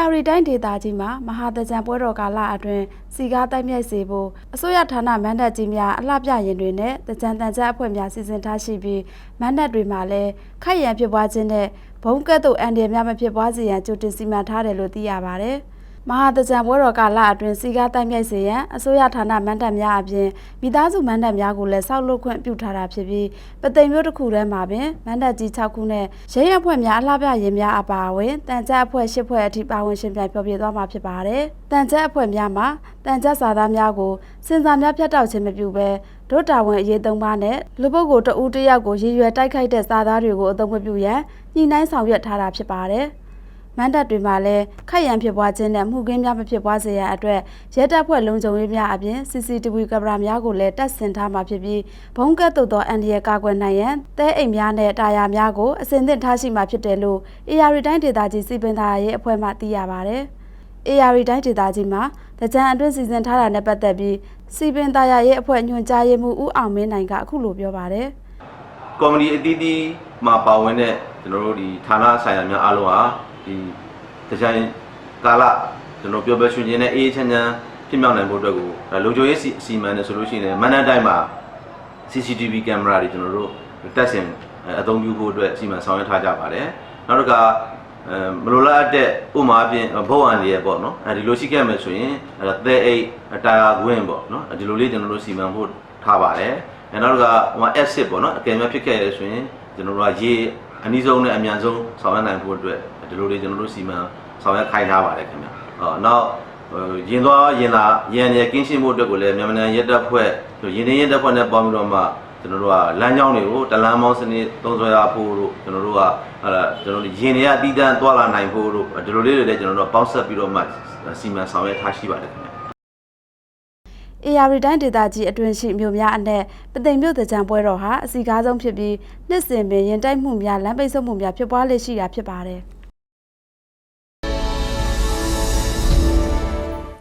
AR တိုင်းဒေသကြီးမှာမဟာတကြံပွဲတော်ကာလအတွင်းစီကားတိုက်မြိုက်စေဖို့အစိုးရဌာနမန္တကြီးများအလှပြရင်တွေနဲ့တကြံတန်ကြအဖွဲ့များစီစဉ်ထားရှိပြီးမန္တတွေမှာလည်းခိုက်ရန်ဖြစ်ပွားခြင်းနဲ့ဘုံကဲ့သို့အန်ဒီများမဖြစ်ပွားစေရန်ကြိုတင်စီမံထားတယ်လို့သိရပါတယ်။ မဟာတကြံပွဲတော်ကာလအတွင်းစီကားတိုက်မြိုက်စေရန်အစိုးရဌာနမန္တများအပြင်မိသားစုမန္တများကိုလည်းစောက်လုပ်ခွင့်ပြုထားတာဖြစ်ပြီးပသိမ်မျိုးတစ်ခုထဲမှာပင်မန္တကြီး6ခုနဲ့ရဲရအဖွဲ့များအလှပြရင်များအပါအဝင်တန်ကြပ်အဖွဲ့10ဖွဲ့အထိပါဝင်ရှင်ပြိုင်ဖျော်ဖြေသွားမှာဖြစ်ပါတယ်။တန်ကြပ်အဖွဲ့များမှာတန်ကြပ်စာသားများကိုစင်စာများဖြတ်တောက်ခြင်းမပြုဘဲဒုတာဝန်အရေးသုံးပါးနဲ့လူပုဂ္ဂိုလ်တဦးတစ်ယောက်ကိုရည်ရွယ်တိုက်ခိုက်တဲ့စာသားတွေကိုအသုံးမပြုရန်ညှိနှိုင်းဆောင်ရွက်ထားတာဖြစ်ပါတယ်။ မန္တတွေမှာလည်းခိုက်ရန်ဖြစ်ပွားခြင်းနဲ့မှုကင်းများမဖြစ်ပွားစေရန်အတွက်ရဲတပ်ဖွဲ့လုံခြုံရေးများအပြင် CCTV ကင်မရာများကိုလည်းတပ်ဆင်ထားမှာဖြစ်ပြီးဘုံကတ်တုတ်သောအန်ဒီရဲ့ကာကွယ်နိုင်ရန်တဲအိမ်များနဲ့တာယာများကိုအစဉ်သင့်ထားရှိမှာဖြစ်တယ်လို့ AR တိုင်းဒေသကြီးစီပင်သားရဲ့အဖွဲ့မှသိရပါဗျ။ AR တိုင်းဒေသကြီးမှာတကြံအတွင်းစီစဉ်ထားတာနဲ့ပတ်သက်ပြီးစီပင်သားရဲ့အဖွဲ့ညွှန်ကြားရေးမှူးဦးအောင်မင်းနိုင်ကအခုလိုပြောပါတယ်။ ကော်မတီအသီးသီးမှာပါဝင်တဲ့ကျွန်တော်တို့ဒီဌာနဆိုင်ရာများအားလုံးဟာဒီဒီဇိုင်းကာလကျွန်တော်ပြောပြရွှင်ခြင်းနဲ့အေးအေးချမ်းချမ်းဖြစ်မြောက်နိုင်ဖို့အတွက်ကိုဒါလုံခြုံရေးစီအစီအမံနဲ့ဆိုလို့ရှိရင်မန္တန်တိုင်းမှာ CCTV ကင်မရာတွေကျွန်တော်တို့တက်ဆင်အသုံးပြုဖို့အတွက်အစီအမံဆောင်ရွက်ထားကြပါတယ်နောက်တစ်ခါအဲမလိုလားအပ်တဲ့ဥမာအပြင်ဘုတ်အန်တွေပေါ့နော်အဲဒီလိုရှိခဲ့မယ်ဆိုရင်အဲသဲအိတ်တာယာခွင်းပေါ့နော်ဒီလိုလေးကျွန်တော်တို့စီမံဖို့ထားပါတယ် အဲနောက်တစ်ခါဟို S6 ပေါ့နော်အကယ်၍ဖြစ်ခဲ့ရဆိုရင်ကျွန်တော်တို့ကရေအနည်းဆုံးနဲ့အမြန်ဆုံးဆောင်ရွက်နိုင်ဖို့အတွက်ဒီလိုလေးကျွန်တော်တို့စီမံဆောင်ရွက်ခိုင်းထားပါတယ်ခင်ဗျဟောနောက်ရင်သွားရင်လာရန်ရကင်းရှင်းဖို့အတွက်ကိုလည်းမြန်မာနိုင်ငံရဲတပ်ဖွဲ့ရင်ရင်းရဲတပ်ဖွဲ့နဲ့ပေါင်းပြီးတော့မှကျွန်တော်တို့ကလမ်းကြောင်းတွေကိုတလမ်းမောင်းစနစ်သုံးစွဲရဖို့တို့ကျွန်တော်တို့ကဟာလာကျွန်တော်တို့ရင်တွေကအတီးတန်းသွားလာနိုင်ဖို့တို့ဒီလိုလေးတွေလည်းကျွန်တော်တို့ပေါင်းဆက်ပြီးတော့မှစီမံဆောင်ရွက်ထားရှိပါတယ်ခင်ဗျ AR တိုင်းဒေသကြီးအတွင်းရှိမြို့များအနက်ပသိမ်မြို့တကြံပွဲတော်ဟာအစီကားဆုံးဖြစ်ပြီးနှစ်စဉ်ပင်ရင်တိုက်မှုများလမ်းပိတ်ဆို့မှုများဖြစ်ပွားလေရှိတာဖြစ်ပါတယ်။